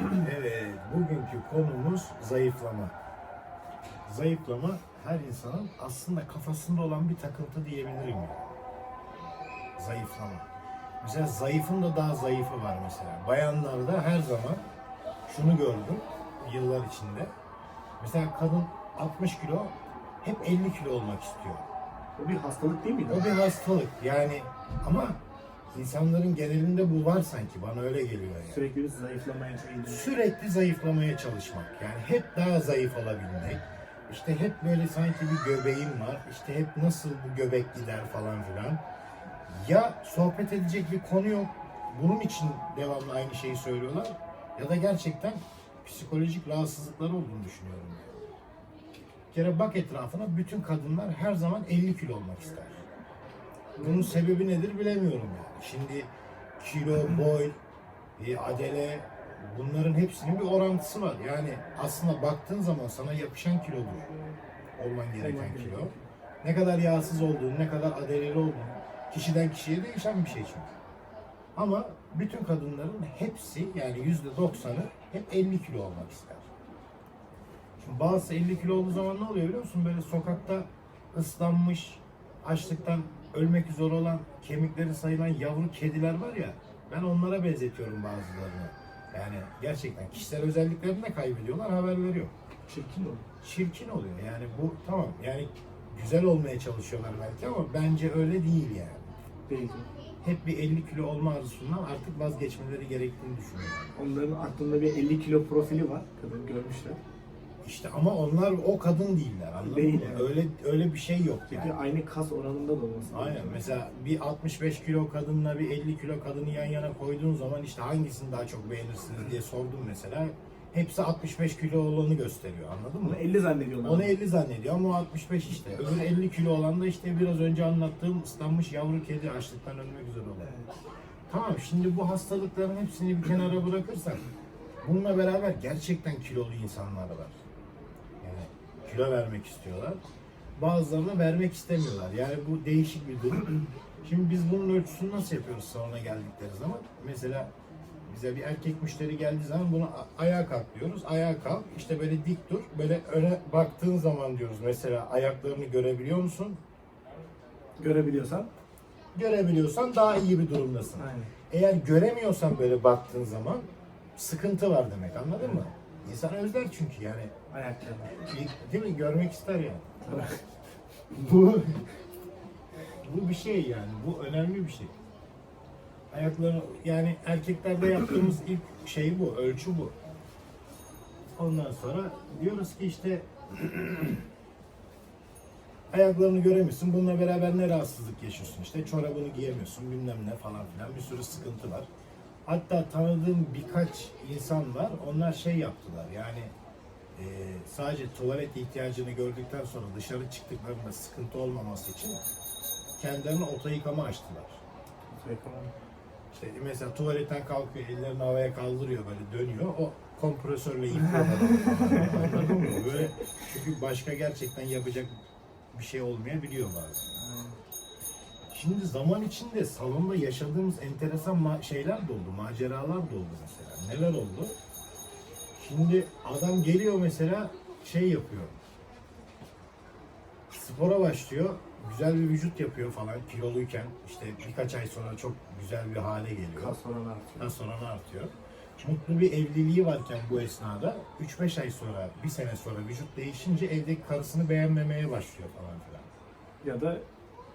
Evet, bugünkü konumuz zayıflama. Zayıflama her insanın aslında kafasında olan bir takıntı diyebilirim. Zayıflama. Mesela zayıfın da daha zayıfı var mesela. Bayanlarda her zaman şunu gördüm yıllar içinde. Mesela kadın 60 kilo hep 50 kilo olmak istiyor. O bir hastalık değil miydi? O bir hastalık yani ama insanların genelinde bu var sanki bana öyle geliyor yani. Sürekli bir zayıflamaya eğilim. sürekli zayıflamaya çalışmak. Yani hep daha zayıf olabilmek. İşte hep böyle sanki bir göbeğim var. İşte hep nasıl bu göbek gider falan filan. Ya sohbet edecek bir konu yok. Bunun için devamlı aynı şeyi söylüyorlar. Ya da gerçekten psikolojik rahatsızlıkları olduğunu düşünüyorum. Bir kere bak etrafına bütün kadınlar her zaman 50 kilo olmak ister. Bunun sebebi nedir bilemiyorum yani. Şimdi kilo, boy, e, adele bunların hepsinin bir orantısı var. Yani aslında baktığın zaman sana yapışan kilodur olman gereken kilo. Ne kadar yağsız olduğun, ne kadar adeleli olduğun kişiden kişiye değişen bir şey çünkü. Ama bütün kadınların hepsi yani yüzde doksanı hep 50 kilo olmak ister. Şimdi bazısı 50 kilo olduğu zaman ne oluyor biliyor musun? Böyle sokakta ıslanmış, açlıktan ölmek üzere olan kemikleri sayılan yavru kediler var ya ben onlara benzetiyorum bazılarını. Yani gerçekten kişisel özelliklerini de kaybediyorlar haberleri yok. Çirkin olur. Çirkin oluyor yani bu tamam yani güzel olmaya çalışıyorlar belki ama bence öyle değil yani. Değil. Hep bir 50 kilo olma arzusundan artık vazgeçmeleri gerektiğini düşünüyorum. Onların aklında bir 50 kilo profili var. Kadın görmüşler. İşte ama onlar o kadın değiller anladın Değil mı? yani. Öyle öyle bir şey yok Çünkü yani. aynı kas oranında da olması Aynen. lazım. Mesela bir 65 kilo kadınla bir 50 kilo kadını yan yana koyduğun zaman işte hangisini daha çok beğenirsiniz diye sordum mesela. Hepsi 65 kilo olanı gösteriyor anladın mı? Onu 50 zannediyorlar. Onu 50 zannediyor ama o 65 işte. Öbür 50 kilo olan da işte biraz önce anlattığım ıslanmış yavru kedi açlıktan ölmek üzere olan. Evet. Tamam şimdi bu hastalıkların hepsini bir kenara bırakırsak bununla beraber gerçekten kilolu insanlar var. Kilo vermek istiyorlar. Bazıları da vermek istemiyorlar. Yani bu değişik bir durum. Şimdi biz bunun ölçüsünü nasıl yapıyoruz salona geldikleri zaman? Mesela bize bir erkek müşteri geldiği zaman bunu ayağa kalk diyoruz. Ayağa kalk. İşte böyle dik dur. Böyle öne baktığın zaman diyoruz mesela ayaklarını görebiliyor musun? Görebiliyorsan. Görebiliyorsan daha iyi bir durumdasın. Aynen. Eğer göremiyorsan böyle baktığın zaman sıkıntı var demek anladın mı? İnsan özler çünkü yani. Bir- değil mi görmek ister yani. bu bu bir şey yani bu önemli bir şey. Ayaklarını yani erkeklerde yaptığımız ilk şey bu ölçü bu. Ondan sonra diyoruz ki işte ayaklarını göremiyorsun. Bununla beraber ne rahatsızlık yaşıyorsun? İşte çorabını giyemiyorsun bilmem ne falan filan bir sürü sıkıntı var. Hatta tanıdığım birkaç insan var. Onlar şey yaptılar yani e, sadece tuvalet ihtiyacını gördükten sonra dışarı çıktıklarında sıkıntı olmaması için kendilerine oto yıkama açtılar. İşte mesela tuvaletten kalkıyor, ellerini havaya kaldırıyor böyle dönüyor. O kompresörle mı? Böyle çünkü başka gerçekten yapacak bir şey olmayabiliyor bazen. Şimdi zaman içinde salonda yaşadığımız enteresan şeyler de oldu, maceralar da oldu mesela. Neler oldu? Şimdi adam geliyor mesela şey yapıyor. Spora başlıyor. Güzel bir vücut yapıyor falan kiloluyken işte birkaç ay sonra çok güzel bir hale geliyor. Kas oranı artıyor. Daha sonra ne artıyor? Mutlu bir evliliği varken bu esnada 3-5 ay sonra, bir sene sonra vücut değişince evdeki karısını beğenmemeye başlıyor falan filan. Ya da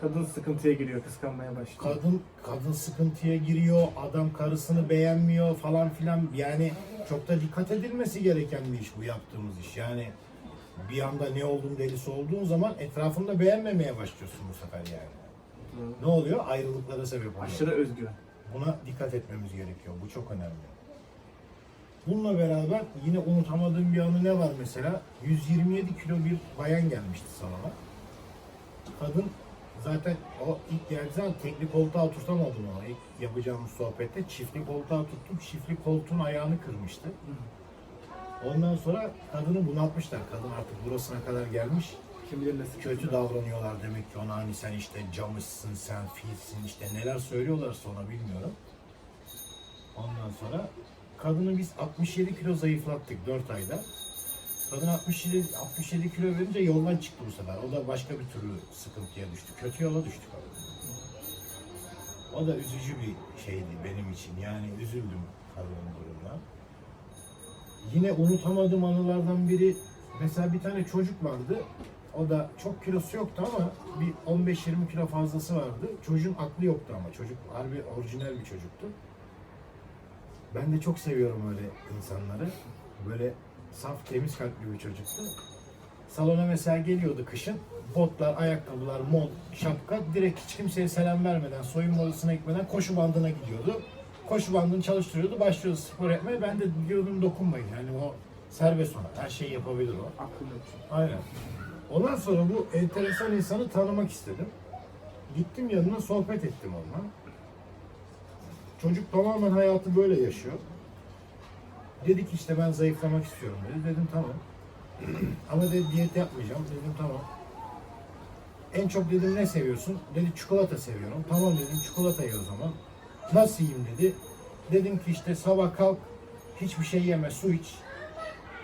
kadın sıkıntıya giriyor, kıskanmaya başlıyor. Kadın kadın sıkıntıya giriyor, adam karısını beğenmiyor falan filan. Yani çok da dikkat edilmesi gereken bir iş bu yaptığımız iş. Yani bir anda ne olduğun delisi olduğun zaman etrafında beğenmemeye başlıyorsun bu sefer yani. Ne oluyor? Ayrılıklara sebep oluyor. Aşırı özgüven. Buna dikkat etmemiz gerekiyor. Bu çok önemli. Bununla beraber yine unutamadığım bir anı ne var mesela? 127 kilo bir bayan gelmişti salona. Kadın zaten o ilk geldiği zaman tekli koltuğa oturtamadım ona. İlk yapacağımız sohbette çiftli koltuğa tuttum. Çiftli koltuğun ayağını kırmıştı. Ondan sonra kadını bunaltmışlar. Kadın artık burasına kadar gelmiş Kim bilir nasıl kötü davranıyorlar demek ki ona hani sen işte camışsın, sen filsin işte neler söylüyorlarsa ona bilmiyorum. Ondan sonra kadını biz 67 kilo zayıflattık 4 ayda. Kadın 67, 67 kilo verince yoldan çıktı bu sefer. O da başka bir türlü sıkıntıya düştü. Kötü yola düştü kadın. O da üzücü bir şeydi benim için. Yani üzüldüm kadının durumuna. Yine unutamadığım anılardan biri mesela bir tane çocuk vardı. O da çok kilosu yoktu ama bir 15-20 kilo fazlası vardı. Çocuğun aklı yoktu ama çocuk harbi orijinal bir çocuktu. Ben de çok seviyorum öyle insanları. Böyle saf, temiz kalpli bir çocuktu. Salona mesela geliyordu kışın. Botlar, ayakkabılar, mont, şapka. Direkt hiç kimseye selam vermeden, soyunma odasına gitmeden koşu bandına gidiyordu. Koşu bandını çalıştırıyordu, başlıyordu spor yapmaya. Ben de diyordum dokunmayın. Yani o serbest ona. Her şeyi yapabilir o. Yok. Aynen. Ondan sonra bu enteresan insanı tanımak istedim. Gittim yanına sohbet ettim onunla. Çocuk tamamen hayatı böyle yaşıyor. Dedik işte ben zayıflamak istiyorum dedi. Dedim tamam. Ama dedi diyet yapmayacağım. Dedim tamam. En çok dedim ne seviyorsun? Dedi çikolata seviyorum. Tamam dedim çikolata ye o zaman. Nasıl yiyeyim dedi. Dedim ki işte sabah kalk hiçbir şey yeme su iç.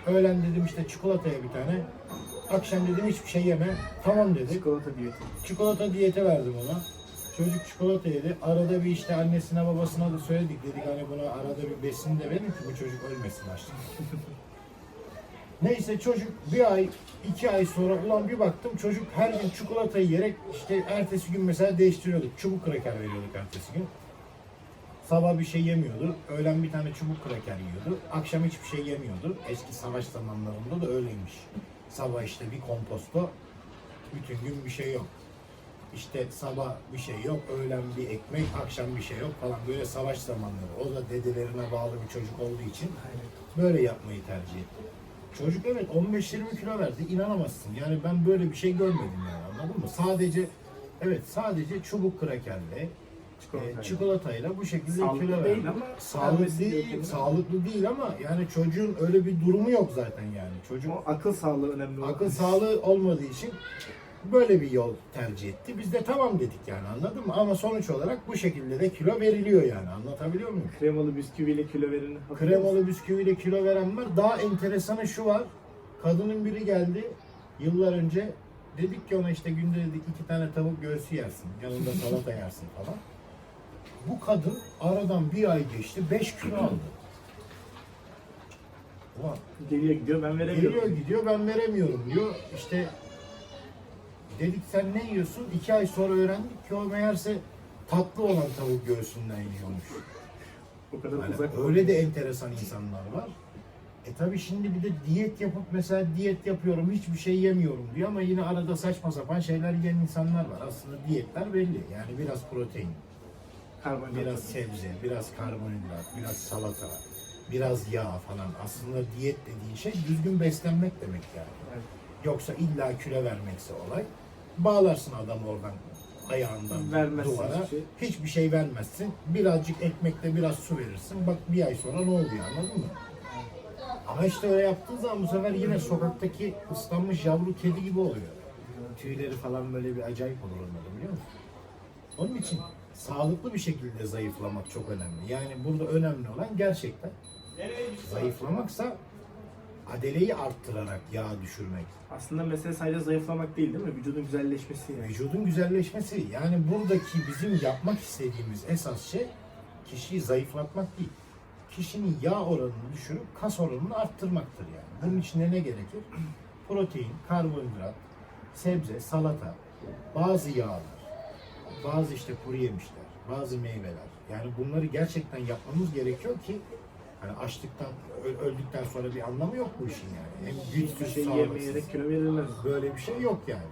Öğlen dedim işte çikolataya bir tane. Akşam dedim hiçbir şey yeme. Tamam dedi. Çikolata diyeti. Çikolata diyeti verdim ona. Çocuk çikolata yedi. Arada bir işte annesine babasına da söyledik. Dedik hani buna arada bir besin de verin ki bu çocuk ölmesin açlıktan. Neyse çocuk bir ay, iki ay sonra ulan bir baktım çocuk her gün çikolatayı yiyerek işte ertesi gün mesela değiştiriyorduk. Çubuk kraker veriyorduk ertesi gün. Sabah bir şey yemiyordu. Öğlen bir tane çubuk kraker yiyordu. Akşam hiçbir şey yemiyordu. Eski savaş zamanlarında da öyleymiş. Sabah işte bir komposto, bütün gün bir şey yok. İşte sabah bir şey yok, öğlen bir ekmek, akşam bir şey yok falan. Böyle savaş zamanları. O da dedelerine bağlı bir çocuk olduğu için böyle yapmayı tercih etti. Çocuk evet 15-20 kilo verdi. İnanamazsın. Yani ben böyle bir şey görmedim yani anladın mı? Sadece evet sadece çubuk krakerle, Çikolata. e, çikolatayla bu şekilde Sağlıklı kilo değil verdi. ama Sağlıklı değil, gerekiyor. sağlıklı değil ama yani çocuğun öyle bir durumu yok zaten yani. Çocuk O akıl sağlığı önemli. akıl sağlığı olmadığı için böyle bir yol tercih etti. Biz de tamam dedik yani anladın mı? Ama sonuç olarak bu şekilde de kilo veriliyor yani anlatabiliyor muyum? Kremalı bisküviyle kilo verin. Kremalı bisküviyle kilo veren var. Daha enteresanı şu var. Kadının biri geldi yıllar önce. Dedik ki ona işte günde dedik iki tane tavuk göğsü yersin. Yanında salata yersin falan. Bu kadın aradan bir ay geçti 5 kilo aldı. Ulan Geliyor gidiyor ben veremiyorum. Geliyor gidiyor ben veremiyorum diyor. İşte dedik sen ne yiyorsun? İki ay sonra öğrendik ki o meğerse tatlı olan tavuk göğsünden yiyormuş. O kadar Yani uzak. öyle de enteresan insanlar var. E tabi şimdi bir de diyet yapıp mesela diyet yapıyorum hiçbir şey yemiyorum diyor ama yine arada saçma sapan şeyler yiyen insanlar var. Aslında diyetler belli. Yani biraz protein, Karbonhidrat. biraz sebze, biraz karbonhidrat, biraz salata, biraz yağ falan. Aslında diyet dediğin şey düzgün beslenmek demek yani. Evet. Yoksa illa kilo vermekse olay. Bağlarsın adamı oradan ayağından Vermezsin duvara. hiçbir şey. Hiçbir şey vermezsin. Birazcık ekmekle biraz su verirsin. Bak bir ay sonra ne oluyor anladın mı? Ama işte öyle yaptığın zaman bu sefer yine sokaktaki ıslanmış yavru kedi gibi oluyor. Tüyleri falan böyle bir acayip olur onların biliyor musun? Onun için sağlıklı bir şekilde zayıflamak çok önemli. Yani burada önemli olan gerçekten zayıflamaksa adeleyi arttırarak yağ düşürmek. Aslında mesele sadece zayıflamak değil değil mi? Vücudun güzelleşmesi yani. Vücudun güzelleşmesi. Yani buradaki bizim yapmak istediğimiz esas şey kişiyi zayıflatmak değil. Kişinin yağ oranını düşürüp kas oranını arttırmaktır yani. Bunun için de ne gerekir? Protein, karbonhidrat, sebze, salata, bazı yağlar, bazı işte kuru yemişler, bazı meyveler. Yani bunları gerçekten yapmamız gerekiyor ki hani açlıktan, öldükten sonra bir anlamı yok bu işin yani. Hem Hiçbir güçsüz, şey sağlıksız. yemeyerek kilo verilmez. Böyle bir şey yok yani.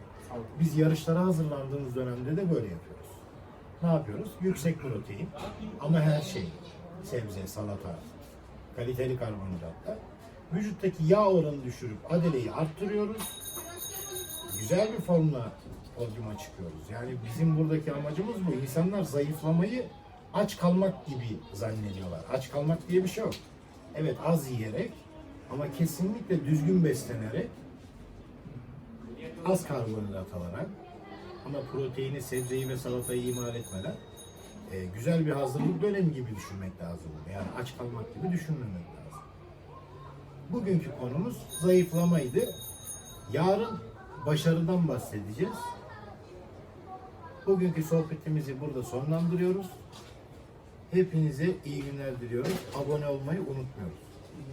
Biz yarışlara hazırlandığımız dönemde de böyle yapıyoruz. Ne yapıyoruz? Yüksek protein ama her şey. Sebze, salata, kaliteli karbonhidratlar. Vücuttaki yağ oranını düşürüp adeleyi arttırıyoruz. Güzel bir formla podyuma çıkıyoruz. Yani bizim buradaki amacımız bu. İnsanlar zayıflamayı aç kalmak gibi zannediyorlar. Aç kalmak diye bir şey yok. Evet az yiyerek ama kesinlikle düzgün beslenerek az karbonhidrat alarak ama proteini, sebzeyi ve salatayı ihmal etmeden e, güzel bir hazırlık dönemi gibi düşünmek lazım. Yani aç kalmak gibi düşünmemek lazım. Bugünkü konumuz zayıflamaydı. Yarın başarıdan bahsedeceğiz. Bugünkü sohbetimizi burada sonlandırıyoruz. Hepinize iyi günler diliyoruz. Abone olmayı unutmuyoruz.